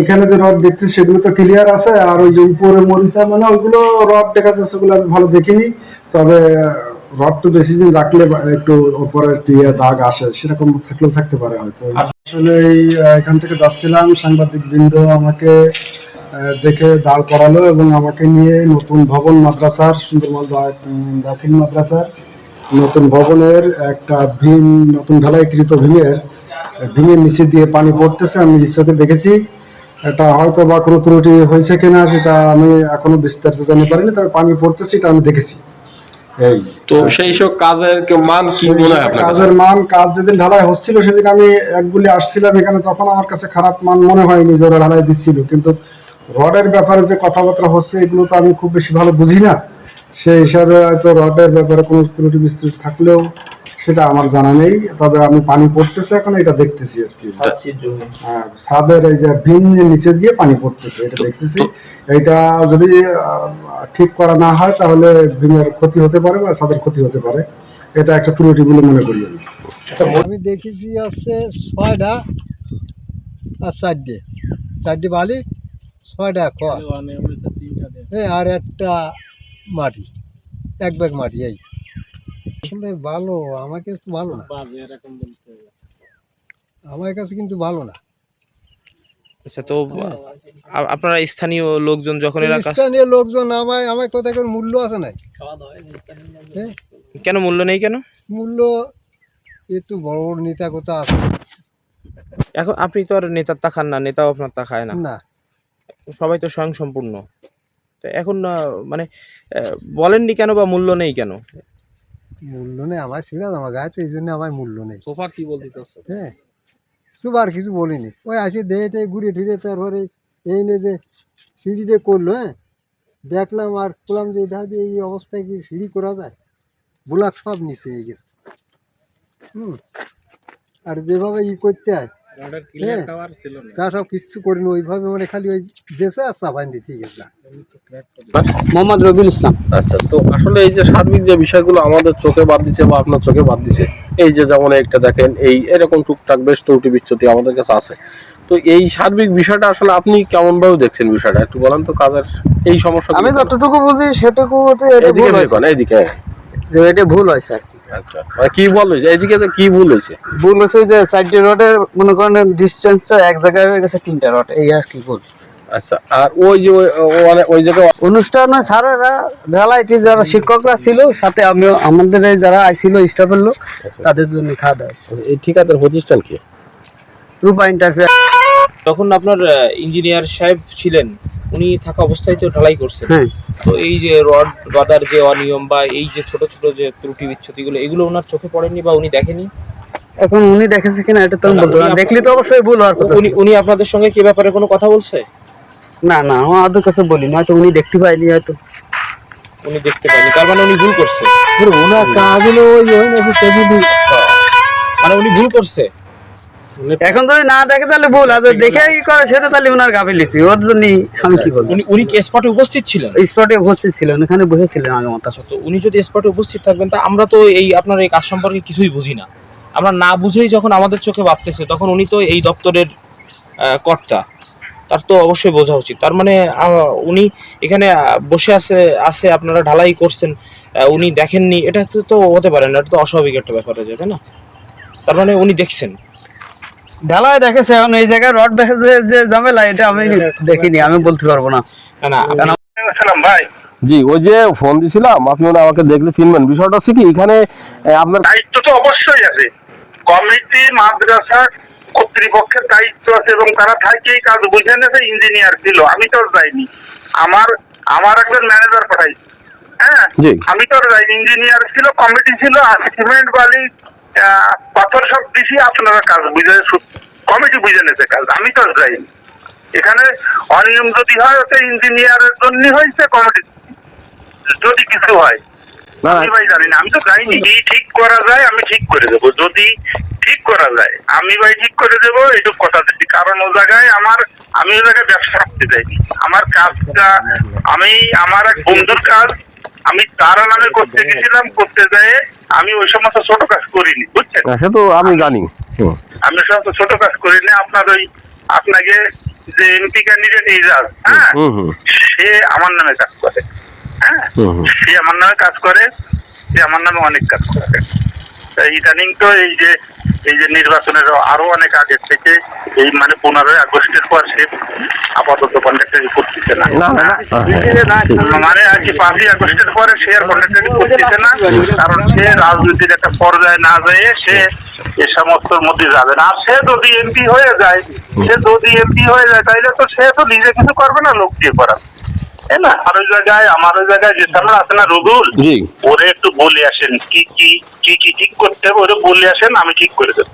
এখানে যে রড দেখতেছি সেগুলো তো ক্লিয়ার আছে। আর ওই যে উপরে মরিচা মানে ওইগুলো রড দেখা যাচ্ছে ওগুলো আমি ভালো দেখিনি। তবে রড তো বেশি দিন রাখলে একটু উপরে ইয়ে দাগ আসে সেরকম থাকলেও থাকতে পারে হয়তো। আসলে এই এখান থেকে যাচ্ছিলাম সাংবাদিক বৃন্দ আমাকে দেখে দাঁড় করালো এবং আমাকে নিয়ে নতুন ভবন মাদ্রাসার সুন্দরমাল দাখিল মাদ্রাসার নতুন ভবনের একটা ভীম নতুন ঢালাইকৃত ভীমের ভীমের নিচে দিয়ে পানি পড়তেছে আমি নিজের চোখে দেখেছি। এটা হয়তো বা কোনো ত্রুটি হয়েছে কিনা সেটা আমি এখনও বিস্তারিত জানতে পারিনি তবে পানি পড়তেছে এটা আমি দেখেছি। এই তো সেই সব কাজের মান কি মনে হয় কাজের মান কাজ যেদিন ঢালাই হচ্ছিল সেদিন আমি একগুলি আসছিলাম এখানে তখন আমার কাছে খারাপ মান মনে হয়নি যে ওরা ঢালাই দিচ্ছিল। কিন্তু রডের ব্যাপারে যে কথাবার্তা হচ্ছে এগুলো তো আমি খুব বেশি ভালো বুঝি না। সেই হিসাবে হয়তো রডের ব্যাপারে কোনো ত্রুটি বিস্ত্রুটি থাকলেও সেটা আমার জানা নেই তবে আমি পানি পড়তেছে এখন এটা দেখতেছি আর কি। হ্যাঁ, ছাদের এই যে ভিন নিচে দিয়ে পানি পড়তেছে এটা দেখতেছি। এটা যদি ঠিক করা না হয় তাহলে ভিমের ক্ষতি হতে পারে বা ছাদের ক্ষতি হতে পারে। এটা একটা ত্রুটি বলে মনে করি আমি। আমি দেখেছি আছে ছয়টা আর চারটে। চারটে বালি ছয়টা খোয়া হ্যাঁ আর একটা মাটি এক ব্যাগ মাটি এই। আসলে ভালো আমার কাছে তো ভালো না। আমার কাছে কিন্তু ভালো না। আচ্ছা তো আপনারা স্থানীয় লোকজন যখন এলাকা স্থানীয় লোকজন আমার কোথায় কোনো মূল্য আছে নাই? হ্যাঁ? কেন মূল্য নেই কেন? মূল্য একটু বড় বড় নেতা কোথা আছে? এখন আপনি তো আর নেতার তা খান না নেতাও আপনার তা খায় না। না। সবাই তো স্বয়ং সম্পূর্ণ তো এখন মানে আহ, বলেননি কেন বা মূল্য নেই কেন? মূল্য নেই আমার ছিল না, আমার গায়ে তো এই জন্য আমার মূল্য নেই। সোফার কি বলতে চাচ্ছ? হ্যাঁ সুবার কিছু বলিনি। ওই আসে দেহে টেহে ঘুরে ফিরে তারপরে এই নে যে সিঁড়িতে করল হ্যাঁ? দেখলাম আর বললাম যে দেখা দিয়ে এই অবস্থায় কি সিঁড়ি করা যায়? বুলাক সব নিচে গেছে। হুম আর যেভাবে ই করতে হ্যাঁ তা সব কিচ্ছু করিনি ওইভাবে মানে খালি ওই দেশে আর সাফাইন দিতে গেছে মোহাম্মদ রবিউল ইসলাম। আচ্ছা তো আসলে এই যে সার্বিক যে বিষয়গুলো আমাদের চোখে বাদ দিচ্ছে বা আপনার চোখে বাদ দিচ্ছে এই যে যেমন একটা দেখেন এই এরকম টুকটাক বেশ ত্রুটি বিচ্যুতি আমাদের কাছে আছে। তো এই সার্বিক বিষয়টা আসলে আপনি কেমন ভাবে দেখছেন বিষয়টা? একটু বলেন তো কাজের এই সমস্যা আমি যতটুকু বুঝি সেটুকু এইদিকে যে এটা ভুল হয়েছে আর কি। আচ্ছা। মানে কি বল হয়েছে? এইদিকে তো কি ভুল হয়েছে? ভুল হয়েছে যে চারটে রডের মনে করেন ডিস্টেন্সটা এক জায়গায় হয়ে গেছে তিনটা রড এই আর কি ভুল। আচ্ছা আর ওই যে ওই- মানে ওই জায়গায় অনুষ্ঠানে স্যারেরা ঢালাইতে যারা শিক্ষকরা ছিল সাথে আমিও আমাদের যারা আইছিল স্টাফের লোক তাদের জন্য খাওয়া দাওয়া এই ঠিকাদার প্রতিষ্ঠান কি? রূপা ইন্টারফেয়ার তখন আপনার ইঞ্জিনিয়ার সাহেব ছিলেন। উনি থাকা অবস্থায় তো ঢালাই করছেন। হ্যাঁ। তো এই যে রড বাদার যে অনিয়ম বা এই যে ছোট ছোট যে ত্রুটি বিচ্ছুতিগুলো এগুলো ওনার চোখে পড়েনি বা উনি দেখেনি? এখন উনি দেখেছে কিনা এটা তো আমি বলতে পারব না। দেখলে তো অবশ্যই ভুল হওয়ার কথা উনি উনি আপনাদের সঙ্গে কি ব্যাপারে কোনো কথা বলছে? না না আমাদের কাছে বলি না হয়তো উনি দেখতে পাইনি হয়তো। উনি দেখতে পারেনি তার মানে উনি ভুল করছে। ওনার কাজ হলো ওই মানে উনি ভুল করছে? এখন যদি না দেখে তাহলে ভুল আর যদি দেখে ই করে সেটা তাহলে ওনার গাফিলিতি ওর জন্য আমি কি বলব? উনি উনি কি স্পটে উপস্থিত ছিলেন? স্পটে উপস্থিত ছিলেন এখানে বসেছিলেন আগে মাথা তো উনি যদি স্পটে উপস্থিত থাকবেন তা আমরা তো এই আপনার এই কাজ সম্পর্কে কিছুই বুঝি না। আমরা না বুঝেই যখন আমাদের চোখে ভাবতেছে তখন উনি তো এই দপ্তরের কর্তা। তার তো অবশ্যই বোঝা উচিত। তার মানে উনি এখানে বসে আছে আছে আপনারা ঢালাই করছেন উনি দেখেননি এটা তো- হতে পারে না এটা তো অস্বাভাবিক একটা ব্যাপার হয়ে যায় তাই না? তার মানে উনি দেখছেন। ঢালাই দেখেছে এখন এই জায়গায় রড দেখে যে- ঝামেলা এটা আমি দেখিনি আমি বলতে পারব না। না না জি ওই যে ফোন দিছিলাম আপনি আমাকে দেখলে চিনবেন। বিষয়টা হচ্ছে কি এখানে আপনার দায়িত্ব তো অবশ্যই আছে। কমিটি মাদ্রাসা কর্তৃপক্ষের দায়িত্ব আছে এবং তারা থাকেই কাজ। বুঝে নেছে ইঞ্জিনিয়ার ছিল আমি তো আর যাইনি। আমার আমার একজন ম্যানেজার পাঠাই হ্যাঁ। আমি তো আর যাইনি। ইঞ্জিনিয়ার ছিল কমিটি ছিল আর সিমেন্ট বালি পাথর সব দিছি আপনারা কাজ বুঝে কমিটি বুঝে নেছে কাজ আমি তো যাইনি এখানে অনিয়ম যদি হয় ওটা ইঞ্জিনিয়ারের জন্য হয়েছে কমিটি যদি কিছু হয়। আমি ভাই জানি না আমি তো যাইনি। কি ঠিক করা যায় আমি ঠিক করে দেবো। যদি ঠিক করা যায় আমি ভাই ঠিক করে দেবো এইটুকু কথা দিচ্ছি। কারণ ও জায়গায় আমার আমি ও জায়গায় ব্যবসা করতে যাইনি। আমার কাজটা আমি আমার এক বন্ধুর কাজ আমি তার নামে করতে গেছিলাম করতে যেয়ে আমি ওই সমস্ত ছোট কাজ করিনি বুঝছেন? সে তো আমি জানি। আমি সমস্ত ছোট কাজ করিনি আপনার ওই আপনাকে যে এমপি ক্যান্ডিডেট ইজাজ হ্যাঁ? সে আমার নামে কাজ করে হ্যাঁ। সে আমার নামে কাজ করে সে আমার নামে অনেক কাজ করে। ইদানিং তো এই যে এই যে নির্বাচনের আরও অনেক আগে থেকে এই মানে পনেরোই আগস্টের পর সে আপাতত কন্ট্রাক্টারি করতেছে না। মানে আর কি পাঁচই আগস্টের পরে সে আর কন্ট্রাক্টারি করতেছে না কারণ সে রাজনীতির একটা পর্যায়ে না যেয়ে সে এ সমস্ত মধ্যে যাবে না। আর সে যদি এমপি হয়ে যায় সে যদি এমপি হয়ে যায় তাইলে তো সে তো নিজে কিছু করবে না লোক দিয়ে করা তাই না? আর ওই জায়গায় আমার ওই জায়গায় যে সামনে আছে না রুগুল ওরে একটু বলে আসেন কি কি কি কি ঠিক করতে হবে? ওরে বলে আসেন আমি ঠিক করে দেবো।